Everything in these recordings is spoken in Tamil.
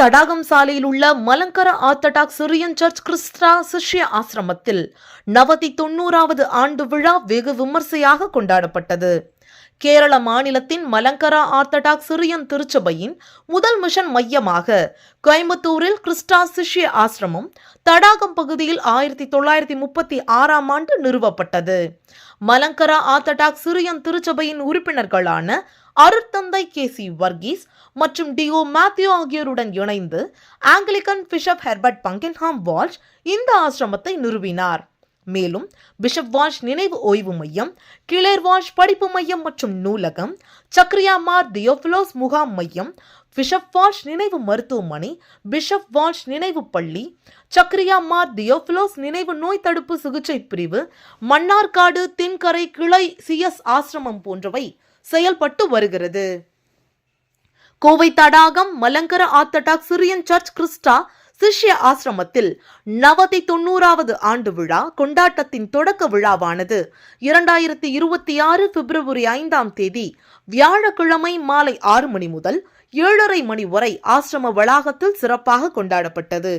தடாகம் சாலையில் உள்ள Malankara Orthodox Syrian church Christa Shishya ஆசிரமத்தில் நவதி தொண்ணூறாவது ஆண்டு விழா வெகு விமர்சையாக கொண்டாடப்பட்டது. கேரள மாநிலத்தின் மலங்கரா ஆர்த்தடாக்ஸ் சிரியன் திருச்சபையின் முதல் மிஷன் மையமாக கோயம்புத்தூரில் கிறிஸ்டா சிஷ்ய ஆசிரமம் தடாகம் பகுதியில் ஆயிரத்தி தொள்ளாயிரத்தி முப்பத்தி ஆறாம் ஆண்டு நிறுவப்பட்டது. மலங்கரா ஆர்த்தடாக்ஸ் சிரியன் திருச்சபையின் உறுப்பினர்களான அருட்தந்தை கே சி வர்கீஸ் மற்றும் டிஓ மேத்யூ ஆகியோருடன் இணைந்து Anglican bishop Herbert Pakenham Walsh இந்த ஆசிரமத்தை நிறுவினார். மேலும் பிஷப் வாஷ் நினைவு ஓய்வு மையம் கிளேர் வாஷ் படிப்பு மையம் மற்றும் நூலகம் சக்ரியா மார் தியோபிலோஸ் முகாம் மையம் பிஷப் வாஷ் நினைவு மருத்துவமனை பிஷப் வாஷ் நினைவு பள்ளி சக்ரியா மார் தியோபிலோஸ் நினைவு நோய் தடுப்பு சிகிச்சை பிரிவு மன்னார்காடு தென்கரை கிளை சிஎஸ் ஆசிரமம் போன்றவை செயல்பட்டு வருகிறது. Kovai Thadagam Malankara Orthodox Syrian church Christa Shishya ஆசிரமத்தில் நவதி தொண்ணூறாவது ஆண்டு விழா கொண்டாட்டத்தின் தொடக்க விழாவானது. இரண்டாயிரத்தி இருபத்தி ஆறு பிப்ரவரி ஐந்தாம் தேதி வியாழக்கிழமை மாலை ஆறு மணி முதல் ஏழரை மணி வரை ஆசிரம வளாகத்தில் சிறப்பாக கொண்டாடப்பட்டது.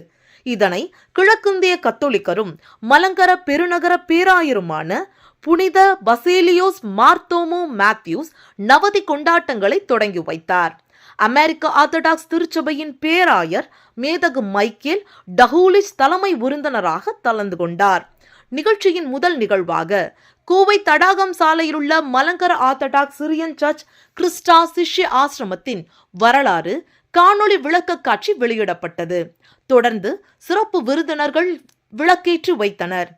இதனை கிழக்கிந்திய கத்தோலிக்கரும் மலங்கர பெருநகர பேராயருமான புனித பசேலியோஸ் மார்த்தோமோ மேத்யூஸ் நவதி கொண்டாட்டங்களை தொடங்கி வைத்தார். அமெரிக்க ஆர்த்தடாக்ஸ் திருச்சபையின் பேராயர் மேதகு மைக்கேல் டஹூலிச் தலைமை விருந்தினராக கலந்து கொண்டார். நிகழ்ச்சியின் முதல் நிகழ்வாக Kovai Thadagam சாலையிலுள்ள Malankara Orthodox Syrian church Christa Shishya ஆசிரமத்தின் வரலாறு காணொளி விளக்க காட்சி வெளியிடப்பட்டது. தொடர்ந்து சிறப்பு விருந்தினர்கள் விளக்கேற்றி வைத்தனர்.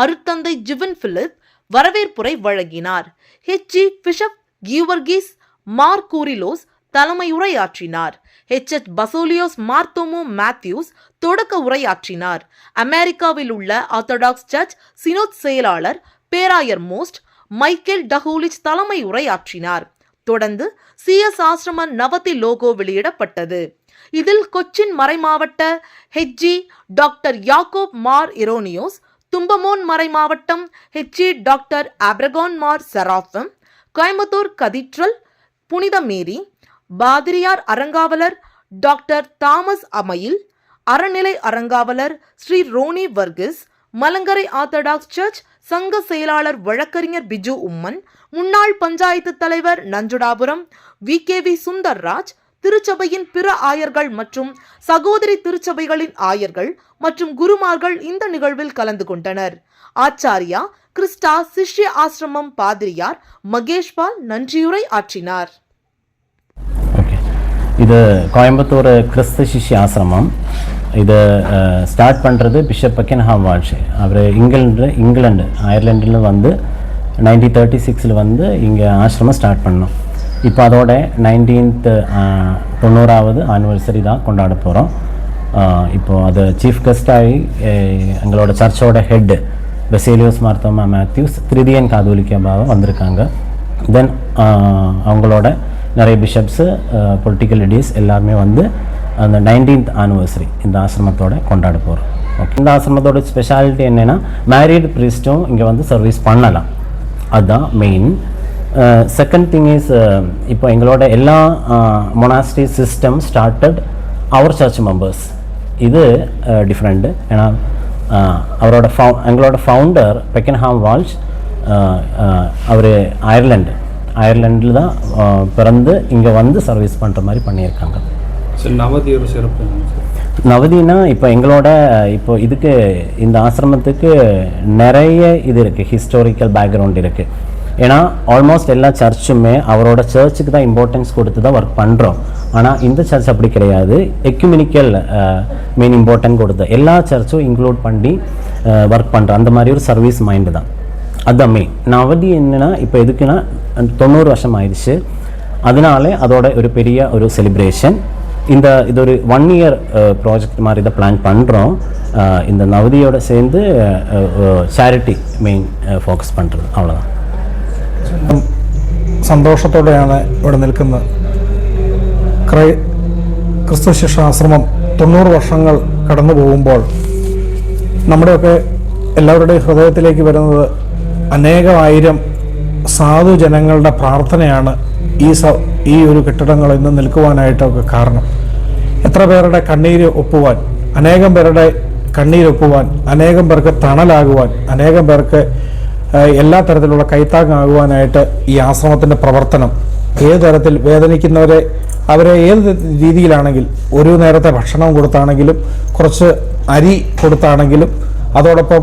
அருத்தந்தை ஜிவன் பிலிப் வரவேற்புரை வழங்கினார். ஹெச்ஜி பிஷப் கியூவர்கிஸ் மார்கூரிலோஸ் தலைமை உரையாற்றினார் H H Baselios Marthoma Mathews தொடக்க உரையாற்றினார். அமெரிக்காவில் உள்ள ஆர்த்தடாக்ஸ் சர்ச் சினோத் செயலாளர் பேராயர் மோஸ்ட் மைக்கேல் டஹூலிச் தலைமை உரையாற்றினார் தொடர்ந்து சிஎஸ் ஆசிரம நவதி லோகோ வெளியிடப்பட்டது. இதில் கொச்சின் மறைமாவட்ட ஹெச்ஜி டாக்டர் யாக்கோப் மார் இரோனியோஸ் தும்பமோன் மறை மாவட்டம் ஹெச்ஏ டாக்டர் ஆப்ரகான் மார் செராஃபம் கோயம்புத்தூர் கதீட்ரல் புனித மேரி பாதிரியார் அறங்காவலர் டாக்டர் தாமஸ் அமையில் அறநிலை அறங்காவலர் Shri Ronnie Varghese Malankara Orthodox church சங்க செயலாளர் வழக்கறிஞர் பிஜு உம்மன் முன்னாள் பஞ்சாயத்து தலைவர் Nanjundapuram V K V Sundarraj திருச்சபையின் பிற ஆயர்கள் மற்றும் சகோதரி திருச்சபைகளின் ஆயர்கள் மற்றும் குருமார்கள் இந்த நிகழ்வில் கலந்து கொண்டனர். ஆச்சாரியா கிறிஸ்டா சிஷ்ய ஆசிரமம் பாதிரியார் மகேஷ்பால் நன்றியுரை ஆற்றினார். இது கோயம்புத்தூர் கிறிஸ்து சிஷ்ய ஆசிரமம். இது ஸ்டார்ட் பண்ணுறது பிஷப் பக்கின்ஹாம் வாட்ச் அவர் இங்கிலாந்து இங்கிலாந்து அயர்லாண்டில் வந்து நைன்டீன் தேர்ட்டி சிக்ஸில் வந்து இங்கே ஆசிரமம் ஸ்டார்ட் பண்ணோம். இப்போ அதோட நைன்டீன்த் தொண்ணூறாவது ஆனிவர்சரி தான் கொண்டாட போகிறோம் இப்போது அது சீஃப் கெஸ்டாகி எங்களோட சர்ச்சோட ஹெட் பெசேலியோஸ் மார்த்தோமா மேத்யூஸ் திரிதியன் காதோலிக்க வந்திருக்காங்க. தென் அவங்களோட நிறைய பிஷப்ஸு பொலிட்டிக்கல் லீடர்ஸ் எல்லாருமே வந்து அந்த நைன்டீன்த் ஆனிவர்சரி இந்த ஆசிரமத்தோட கொண்டாட போகிறோம் ஓகே இந்த ஆசிரமத்தோட ஸ்பெஷாலிட்டி என்னென்னா மேரீடு ப்ரீஸ்ட்டும் இங்கே வந்து சர்வீஸ் பண்ணலாம். அதுதான் மெயின் செகண்ட் திங் இஸ் இப்போ எங்களோட எல்லா மொனாஸ்ட்ரி சிஸ்டம் ஸ்டார்டட் அவர் சர்ச் மெம்பர்ஸ் இது டிஃப்ரெண்ட்டு ஏன்னா அவரோட ஃபவு எங்களோட ஃபவுண்டர் பெக்கன்ஹாம் வால்ஸ் அவர் அயர்லாண்டு அயர்லாண்டில் தான் பிறந்து இங்கே வந்து சர்வீஸ் பண்ணுற மாதிரி பண்ணியிருக்காங்க சார் நவதி ஒரு சிறப்பு நவதினா இப்போ எங்களோட இப்போ இதுக்கு இந்த ஆசிரமத்துக்கு நிறைய இது இருக்குது ஹிஸ்டாரிக்கல் பேக்ரவுண்ட் இருக்குது ஏன்னா ஆல்மோஸ்ட் எல்லா சர்ச்சுமே அவரோட சர்ச்சுக்கு தான் இம்பார்ட்டன்ஸ் கொடுத்து தான் ஒர்க் பண்ணுறோம் ஆனால் இந்த சர்ச் அப்படி கிடையாது. எக்யூமினிக்கல் மெயின் இம்பார்ட்டன்ட் கொடுத்து. எல்லா சர்ச்சும் இன்க்ளூட் பண்ணி ஒர்க் பண்ணுறோம் அந்த மாதிரி ஒரு சர்வீஸ் மைண்டு தான். அதுதான் மெயின் நவதி என்னென்னா இப்போ எதுக்குன்னா தொண்ணூறு வருஷம் ஆயிடுச்சு. அதனாலே அதோட ஒரு பெரிய ஒரு செலிப்ரேஷன் இந்த இது ஒரு ஒன் இயர் ப்ராஜெக்ட் மாதிரி தான் பிளான் பண்ணுறோம் இந்த நவதியோட சேர்ந்து சேரிட்டி மெயின் ஃபோக்கஸ் பண்ணுறது அவ்வளோதான் സന്തോഷത്തോടെയാണ് ഇവിടെ നിൽക്കുന്നത്. ക്രൈ ക്രിസ്തു ശിക്ഷാശ്രമം തൊണ്ണൂറ് വർഷങ്ങൾ കടന്നു പോകുമ്പോൾ നമ്മുടെയൊക്കെ എല്ലാവരുടെയും ഹൃദയത്തിലേക്ക് വരുന്നത് അനേകമായിരം സാധു ജനങ്ങളുടെ പ്രാർത്ഥനയാണ് ഈ സ ഈ ഒരു കെട്ടിടങ്ങൾ ഇന്ന് നിൽക്കുവാനായിട്ടൊക്കെ കാരണം. എത്ര പേരുടെ കണ്ണീര് ഒപ്പുവാൻ അനേകം പേരുടെ കണ്ണീരൊപ്പുവാൻ അനേകം പേർക്ക് തണലാകുവാൻ അനേകം പേർക്ക് എല്ലാ തരത്തിലുള്ള കൈത്താങ്ങാകുവാനായിട്ട് ഈ ആശ്രമത്തിന്റെ പ്രവർത്തനം ഏത് തരത്തിൽ വേദനിക്കുന്നവരെ അവരെ ഏത് രീതിയിലാണെങ്കിൽ ഒരു നേരത്തെ ഭക്ഷണം കൊടുത്താണെങ്കിലും കുറച്ച് അരി കൊടുത്താണെങ്കിലും അതോടൊപ്പം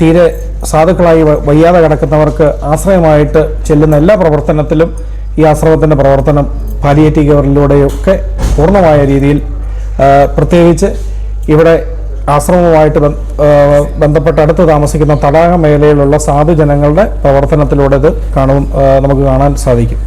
തീരെ സാധുക്കളായി വയ്യാതെ കിടക്കുന്നവർക്ക് ആശ്രയമായിട്ട് ചെല്ലുന്ന എല്ലാ പ്രവർത്തനത്തിലും ഈ ആശ്രമത്തിന്റെ പ്രവർത്തനം പാലിയേറ്റീവ് കെയറിലൂടെയൊക്കെ പൂർണമായ രീതിയിൽ പ്രത്യേകിച്ച് ഇവിടെ ആശ്രമവുമായിട്ട് ബന്ധപ്പെട്ട് അടുത്ത് താമസിക്കുന്ന തടാക മേഖലയിലുള്ള സാധുജനങ്ങളുടെ പ്രവർത്തനത്തിലൂടെ ഇത് കാണും നമുക്ക് കാണാൻ സാധിക്കും.